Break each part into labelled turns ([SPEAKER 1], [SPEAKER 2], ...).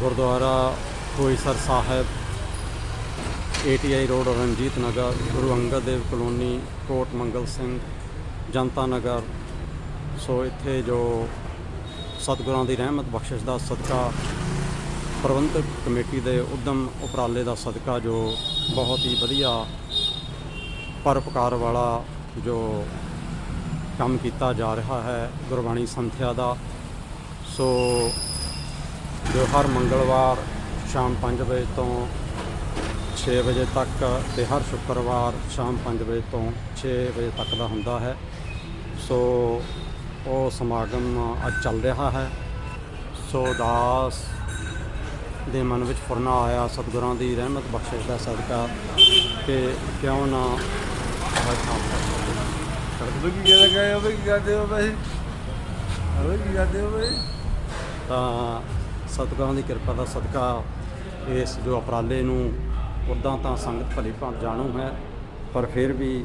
[SPEAKER 1] Gurdwara ਹੋਈਸਰ Sahib ATI road Ranjit Nagar, Guru Angad Dev colony, Kot Mangal Singh, Janta Nagar. ਸੋ ਇੱਥੇ ਜੋ ਸਤਿਗੁਰਾਂ ਦੀ ਰਹਿਮਤ ਬਖਸ਼ਿਸ਼ ਦਾ ਸਦਕਾ, ਪ੍ਰਬੰਧਕ ਕਮੇਟੀ ਦੇ ਉਦਮ ਉਪਰਾਲੇ ਦਾ ਸਦਕਾ ਜੋ ਬਹੁਤ ਹੀ ਵਧੀਆ ਪਰਪਕਾਰ ਵਾਲਾ ਜੋ ਕੰਮ ਕੀਤਾ ਜਾ ਰਿਹਾ ਹੈ ਗੁਰਬਾਣੀ ਸੰਥਿਆ ਦਾ। ਸੋ ਜੋ ਹਰ ਮੰਗਲਵਾਰ ਸ਼ਾਮ 5 ਵਜੇ ਤੋਂ 6 ਵਜੇ ਤੱਕ ਤੇ ਹਰ ਸ਼ੁੱਕਰਵਾਰ ਸ਼ਾਮ 5 ਵਜੇ ਤੋਂ 6 ਵਜੇ ਤੱਕ ਦਾ ਹੁੰਦਾ ਹੈ। ਸੋ ਉਹ ਸਮਾਗਮ ਅੱਜ ਚੱਲ ਰਿਹਾ ਹੈ। ਸੋ ਦਾਸ ਦੇ ਮਨ ਵਿੱਚ ਫੁਰਨਾ ਆਇਆ ਸਤਿਗੁਰਾਂ ਦੀ ਰਹਿਮਤ ਬਖਸ਼ਿਸ਼ ਦਾ ਸਦਕਾ ਕਿ ਕਿਉਂ ਨਾ ਆਹ ਕੰਮ ਕਰ
[SPEAKER 2] ਉਹ ਕੀ ਕਹਿੰਦਾ ਗਏ ਉਹ ਕੀ ਕਰਦੇ ਹੋ ਬਈ? ਉਹ ਕੀ ਕਰਦੇ ਹੋ ਬਈ?
[SPEAKER 1] ਤਾਂ ਸਤਿਗੁਰਾਂ ਦੀ ਕਿਰਪਾ ਦਾ ਸਦਕਾ ਇਸ ਜੋ ਉਪਰਾਲੇ ਨੂੰ ਉੱਦਾਂ ਤਾਂ ਸੰਗਤ ਭਲੀ ਭਾਂਤ ਜਾਣੂ ਹੈ, ਪਰ ਫਿਰ ਵੀ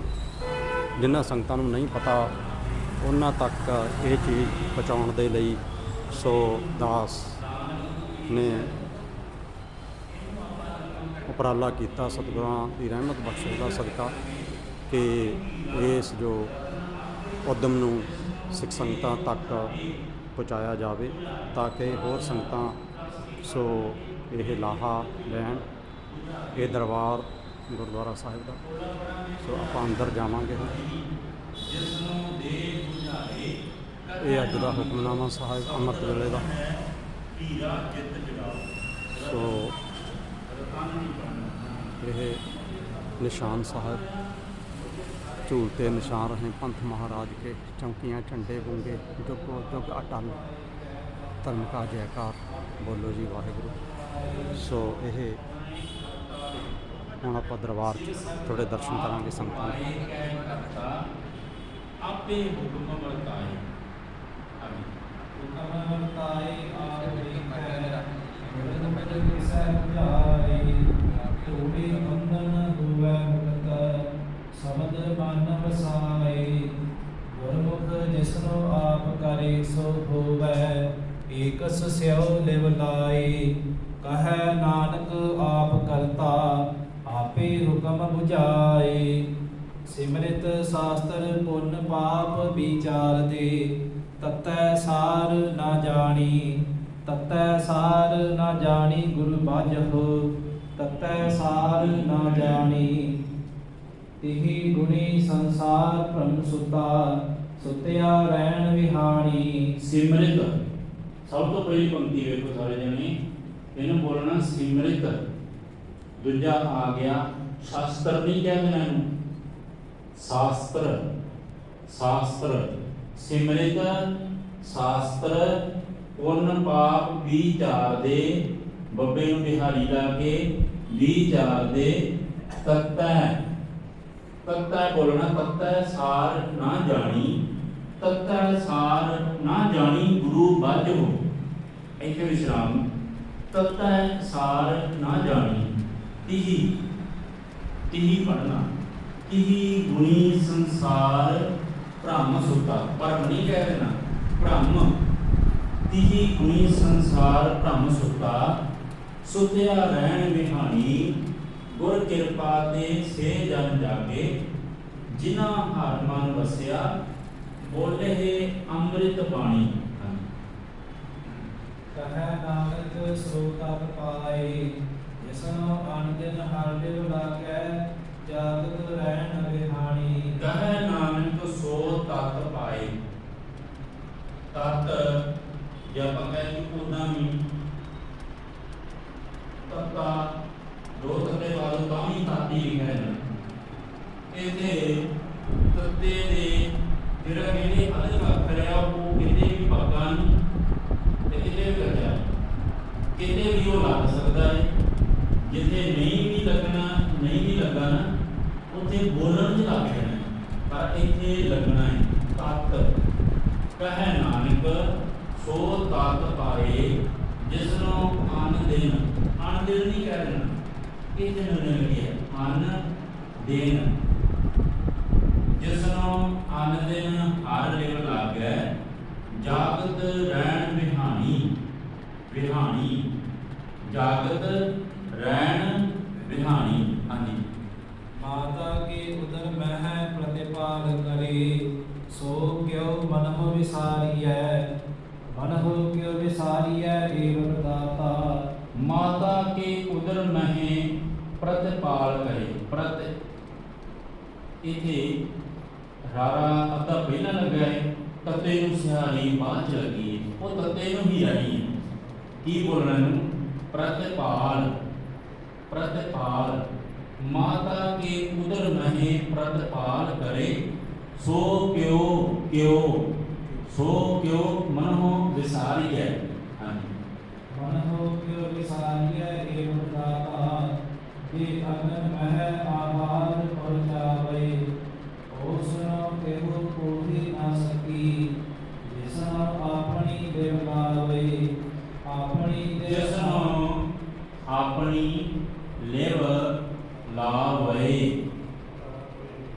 [SPEAKER 1] ਜਿਨ੍ਹਾਂ ਸੰਗਤਾਂ ਨੂੰ ਨਹੀਂ ਪਤਾ, ਉਹਨਾਂ ਤੱਕ ਇਹ ਚੀਜ਼ ਪਹੁੰਚਾਉਣ ਦੇ ਲਈ ਸੋ ਦਾਸ ਨੇ ਉਪਰਾਲਾ ਕੀਤਾ, ਸਤਿਗੁਰਾਂ ਦੀ ਰਹਿਮਤ ਬਖਸ਼ਿਸ਼ ਦਾ ਸਦਕਾ ਕਿ ਇਸ ਜੋ ਉਦਮ ਨੂੰ ਸਿੱਖ ਸੰਗਤਾਂ ਤੱਕ ਪਹੁੰਚਾਇਆ ਜਾਵੇ ਤਾਂ ਕਿ ਹੋਰ ਸੰਗਤਾਂ ਸੋ ਇਹ ਲਾਹਾ ਲੈਣ। ਇਹ ਦਰਬਾਰ ਗੁਰਦੁਆਰਾ ਸਾਹਿਬ ਦਾ। ਸੋ ਆਪਾਂ ਅੰਦਰ ਜਾਵਾਂਗੇ ਹੁਣ। ਇਹ ਅੱਜ ਦਾ ਹੁਕਮਨਾਮਾ ਸਾਹਿਬ ਅੰਮ੍ਰਿਤ ਵੇਲੇ ਦਾ। ਸੋ ਇਹ ਨਿਸ਼ਾਨ ਸਾਹਿਬ। ਝੂਲਤੇ ਨਿਸ਼ਾਨ ਰਹੇ ਪੰਥ ਮਹਾਰਾਜ ਕੇ, ਚੌਂਕੀਆਂ ਝੰਡੇ ਗੁੰਗੇ, ਜੁਗੋ ਜੁਗ ਅਟਲ ਧਰਮ ਕਾ ਜੈਕਾਰ, ਬੋਲੋ ਜੀ ਵਾਹਿਗੁਰੂ। ਸੋ ਇਹ ਹੁਣ ਆਪਾਂ ਦਰਬਾਰ 'ਚ ਥੋੜੇ ਦਰਸ਼ਨ ਕਰਾਂਗੇ ਸੰਗਤਾਂ
[SPEAKER 3] ਆਪੇ ਹੁਕਮ ਵਰਤਾਏ। ਹੁਕਮ ਵਰਤਾਏ ਆਪ ਦੇਖੈ ਗੁਰਮਤਿ ਕਿਸੈ ਬੁਝਾਏ ਤੋੜੇ ਬੰਧਨ ਹੋਵੈ। ਏਕਸ ਸਿਉ ਲਿਵ ਲਾਏ, ਕਹੈ ਨਾਨਕ ਆਪ ਕਰਤਾ, ਆਪੇ ਹੁਕਮ 부ਝਾਏ ਸਿਮਰਿਤ ਸਾਸਤਰ ਪੁੰਨ ਪਾਪ ਵਿਚਾਰ ਦੇ, ਤਤੈ ਸਾਰ ਨਾ ਜਾਣੀ, ਤਤੈ ਸਾਰ ਨਾ ਜਾਣੀ ਗੁਰੂ ਬਾਝਹੁ ਤਤੈ ਸਾਰ ਨਾ ਜਾਣੀ। ਤਿਹੀ ਗੁਣੀ ਸੰਸਾਰ ਭ੍ਰਮ ਸੁਤਾ, ਸੁਤਿਆ ਰਹਿਣ ਵਿਹਾਣੀ।
[SPEAKER 4] ਸਿਮਰਿਤ ਸਭ ਤੋਂ ਪਹਿਲੀ ਪੰਕਤੀ ਵੇਖੋ ਸਾਰੇ ਜਣੇ। ਇਹਨੂੰ ਬੋਲਣਾ ਸਿਮਰਿਤ। ਦੂਜਾ ਆ ਗਿਆ ਸ਼ਾਸਤਰ, ਨਹੀਂ ਕਹਿੰਦੇ ਇਹਨੂੰ। ਸ਼ਾਸਤਰ ਸ਼ਾਸਤਰ। ਸਿਮਰਿਤ, ਸ਼ਾਸਤਰ, ਪੁੰਨ ਪਾਪ ਵਿਚਾਰ ਦੇ ਬੱਬੇ ਨੂੰ ਬਿਹਾਰੀ ਲਾ ਕੇ ਵਿਚਾਰ ਦੇ ਤਤੈ। ਤਤੈ ਬੋਲਣਾ ਤਤੈ, ਸਾਰ ਨਾ ਜਾਣੀ। ਤਤੈ ਸਾਰ ਨਾ ਜਾਣੀ ਗੁਰੂ ਬਾਝੋ ਇੱਥੇ ਵਿਸ਼ਰਾਮ। ਤਤੈ ਸਾਰ ਨਾ ਜਾਣੀ। ਤਿਹੀ। ਤਿਹੀ ਪੜਨਾ ਤਿਹੀ ਗੁਣੀ ਸੰਸਾਰ ਭ੍ਰਮ ਸੁਤਾ। ਪਰਮ ਨਹੀਂ ਕਹਿ ਦੇਣਾ। ਭ੍ਰਮ। ਤਿਹੀ ਗੁਣੀ ਸੰਸਾਰ ਭ੍ਰਮ ਸੁਤਾ। ਸੁਤਿਆ ਰਹਿਣ ਵਿਹਾਣੀ ਗੁਰ ਕਿਰਪਾ ਤੇ ਸੇ ਜਨ ਜਾਗੇ। ਜਿਨ੍ਹਾਂ ਹਰ ਮਨ ਵਸਿਆ ਬੋਲੇ ਅੰਮ੍ਰਿਤ ਬਾਣੀ।
[SPEAKER 3] ਕਹੈ ਨਾਨਕ ਸਰੋਤਪ ਪਾਏ ਜਿਸਨੋ ਅਨੰਦਨ ਹਰ ਦਿਵ ਲਾਗੈ ਜਾਗਤ ਰਹਿਣ ਵਿਹਾਣੀ।
[SPEAKER 4] ਕਹੈ ਨਾਨਕ ਸੋ ਤਤ ਪਾਏ। ਤਤ ਜੇ ਆਪਾਂ ਕਹਿੰਦੇ ਉਦਾਂ ਵੀ ਤਤਾ ਦੋ ਤਤੇ ਵਾਲੋ ਤਾਂ ਵੀ ਤਾਤੀ ਹੈ ਇਹਦੇ ਤਤੇ ਦੇ ਜਿਹੜਾ ਇਹਨੇ ਅਲੱਗ ਅੱਖਰ ਆ ਉਹ ਕਿਤੇ ਵੀ ਪੱਕਾ ਨਹੀਂ ਤੇ ਕਿਤੇ ਵੀ ਲੱਗਿਆ ਕਿਤੇ ਵੀ ਉਹ ਲੱਗ ਸਕਦਾ ਹੈ ਜਿੱਥੇ ਨਹੀਂ ਵੀ ਲੱਗਣਾ, ਨਹੀਂ ਵੀ ਲੱਗਾ ਉੱਥੇ ਬੋਲਣ 'ਚ ਲੱਗ ਜਾਣਾ ਪਰ ਇੱਥੇ ਲੱਗਣਾ ਹੈ ਤਤ। ਕਹੈ ਨਾਨਕ, ਸੋ ਤਤ ਪਾਏ ਜਿਸ ਨੂੰ ਅਨ ਦੇਨ ਅਨ ਦੇਨ ਨਹੀਂ ਕਹਿ ਦੇਣਾ ਇੱਥੇ ਨੂੰ ਲੱਗਿਆ ਅਨ ਦੇਨ ਜਿਸ ਨੂੰ ਅਨ ਦੇਨ ਹਰ ਲੇਵ ਲੱਗੈ ਜਾਗਤ ਰਹਿਣ ਵਿਹਾਣੀ ਵਿਹਾਣੀ ਜਾਗਤ ਰਹਿਣ ਵਿਹਾਣੀ ਹਾਂਜੀ
[SPEAKER 3] ਮਾਤਾ ਕੇ ਉਦਰ ਮਹਿ ਪ੍ਰਤਿਪਾਲ ਕਰੇ ਸੋ ਕਿਉ ਮਨਹੁ ਵਿਸਾਰੀਐ ਮਨਹੁ ਕਿਉ ਵਿਸਾਰੀਐ ਏਵ ਦਾਤਾ
[SPEAKER 4] ਮਾਤਾ ਕੇ ਉਦਰ ਮਹਿ ਪ੍ਰਤਿਪਾਲ ਕਰੇ ਪ੍ਰਤ ਇਥੇ ਰਾਰਾ ਅੱਧਾ ਪਹਿਲਾਂ ਲੱਗਾ ਹੈ ਤਤੇ ਨੂੰ ਸਿਹਾਰੀ ਬਾਅਦ ਚ ਲੱਗੀ ਹੈ ਉਹ ਤਤੇ ਨੂੰ ਹੀ ਆਈ ਹੈ ਕੀ ਬੋਲਣਾ ਨੂੰ ਪ੍ਰਤਿਪਾਲ ਪ੍ਰਤਿਪਾਲ। ਮਾਤਾ ਕੇ ਉਦਰ ਮਹਿ ਪ੍ਰਤਿਪਾਲ ਕਰੇ। ਸੋ ਕਿਉ ਕਿਉ, ਸੋ ਕਿਉ ਮਨਹੁ ਵਿਸਾਰੀ ਹੈ ਹਾਂਜੀ।
[SPEAKER 3] ਮਨਹੁ ਕਿਉ ਵਿਸਾਰੀਐ ਏਵ ਦਾਤਾ ਜੇ ਅਗਨ ਮਹਿ ਆਹਾਰ ਆਪਣੀ ਲਿਵ
[SPEAKER 4] ਲਾਵੇ।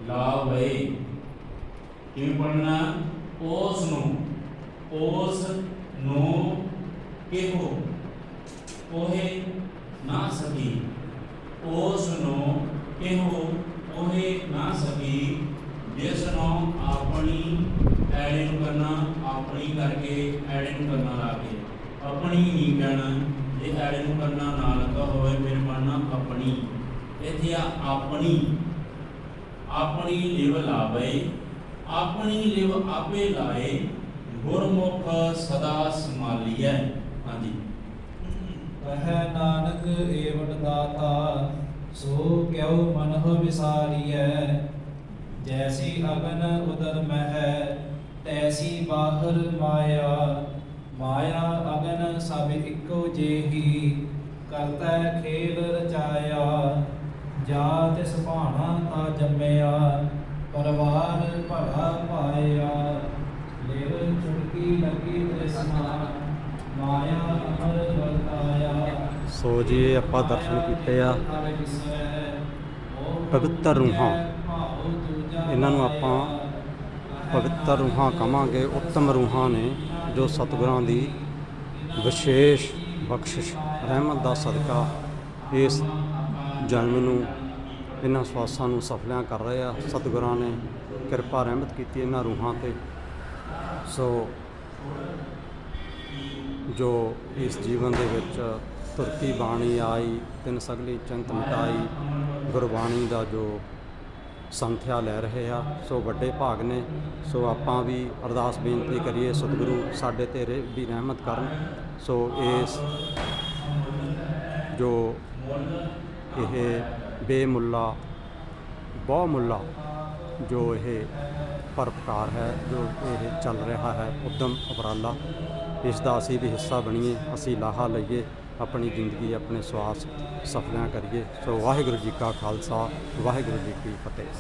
[SPEAKER 4] ਲਾਵੇ। ਕਿਵੇਂ ਪੜਨਾ ਉਸ ਨੂੰ ਉਸ ਨੂੰ ਕਿਹੋ? ਉਹੇ ਨਾ ਸਕੀ। ਉਸ ਨੂੰ ਕਿਹੋ? ਉਹੇ ਨਾ ਸਕੀ। ਜਿਸ ਨੂੰ ਆਪਣੀ ਐੜੇ ਕਰਨਾ, ਆਪਣੀ ਕਰਕੇ ਐੜੇ ਕਰਨਾ ਲਾ ਕੇ। ਆਪਣੀ ਨਹੀਂ ਕਹਿਣਾ। ਜੇ ਐੜੇ ਕਰਨਾ ਨਾ ਲੱਗਾ ਹੋਵੇ, ਫਿਰ ਆਪਣੀ। ਇੱਥੇ ਆ ਆਪਣੀ। ਆਪਣੀ ਲਿਵ ਲਾਵੇ, ਆਪਣੀ ਲਿਵ ਆਪੇ ਲਾਏ, ਗੁਰਮੁਖ ਸਦਾ ਸੰਭਾਲੀਐ। ਹਾਂਜੀ।
[SPEAKER 3] ਵਹਿ ਨਾਨਕ, ਏਵਟ ਦਾਤਾ, ਸੋ ਕਿਉ ਮਨਹੁ ਵਿਸਾਰੀਐ। ਜੈਸੀ ਅਗਨ ਉਦਰ ਮਹਿ, ਤੈਸੀ ਬਾਹਰ ਮਾਇਆ। ਮਾਇਆ ਅਗਨ ਸਭ ਇੱਕੋ ਜੇਹੀ ਕਰਤਾ ਖੇਲ ਰਚਾਇਆ ਜਾ ਤਿਸ ਭਾਣਾ ਤਾ ਜੰਮਿਆ ਪਰਵਾਰ ਭਲਾ ਪਾਇਆ। ਲਿਵ ਚੁਟਕੀ ਲੱਗੀ ਤ੍ਰਿਸ਼ਨਾ ਮਾਇਆ ਅਮਰ ਵਰਤਾਇਆ।
[SPEAKER 1] ਸੋ ਜੀ ਆਪਾਂ ਦਰਸ਼ਨ ਕੀਤੇ ਆ। ਪਵਿੱਤਰ ਰੂਹਾਂ। ਇਹਨਾਂ ਨੂੰ ਆਪਾਂ ਪਵਿੱਤਰ ਰੂਹਾਂ ਕਵਾਂਗੇ ਉੱਤਮ ਰੂਹਾਂ ਨੇ। ਜੋ ਸਤਿਗੁਰਾਂ ਦੀ ਵਿਸ਼ੇਸ਼ ਬਖਸ਼ਿਸ਼, ਰਹਿਮਤ ਦਾ ਸਦਕਾ ਇਸ ਜਨਮ ਨੂੰ, ਇਹਨਾਂ ਸਵਾਸਾਂ ਨੂੰ ਸਫਲਿਆਂ ਕਰ ਰਹੇ ਆ। ਸਤਿਗੁਰਾਂ ਨੇ ਕਿਰਪਾ ਰਹਿਮਤ ਕੀਤੀ ਇਹਨਾਂ ਰੂਹਾਂ ਤੇ। ਸੋ ਜੋ ਇਸ ਜੀਵਨ ਦੇ ਵਿੱਚ ਤੁਰਕੀ ਬਾਣੀ ਆਈ, ਤਿੰਨ ਸਗਲੀ ਚੰਤ ਮਿਟਾਈ, ਗੁਰਬਾਣੀ ਦਾ ਜੋ ਸੰਥਿਆ ਲੈ ਰਹੇ ਆ, ਸੋ ਵੱਡੇ ਭਾਗ ਨੇ। ਸੋ ਆਪਾਂ ਵੀ ਅਰਦਾਸ ਬੇਨਤੀ ਕਰੀਏ ਸਤਿਗੁਰੂ ਸਾਡੇ ਤੇ ਰਹਿ- ਵੀ ਰਹਿਮਤ ਕਰਨ। ਸੋ ਇਸ ਜੋ ਇਹ ਬੇਮੁੱਲਾ, ਬਹੁਮੁੱਲਾ ਜੋ ਇਹ ਪਰਪਕਾਰ ਹੈ, ਜੋ ਇਹ ਚੱਲ ਰਿਹਾ ਹੈ, ਉਦਮ ਉਪਰਾਲਾ, ਇਸ ਦਾ ਅਸੀਂ ਵੀ ਹਿੱਸਾ ਬਣੀਏ, ਅਸੀਂ ਲਾਹਾ ਲਈਏ। ਆਪਣੀ ਜ਼ਿੰਦਗੀ, ਆਪਣੇ ਸਵਾਸ ਸਫਲਿਆਂ ਕਰੀਏ। ਸੋ ਵਾਹਿਗੁਰੂ ਜੀ ਕਾ ਖਾਲਸਾ, ਵਾਹਿਗੁਰੂ ਜੀ ਕੀ ਫਤਿਹ।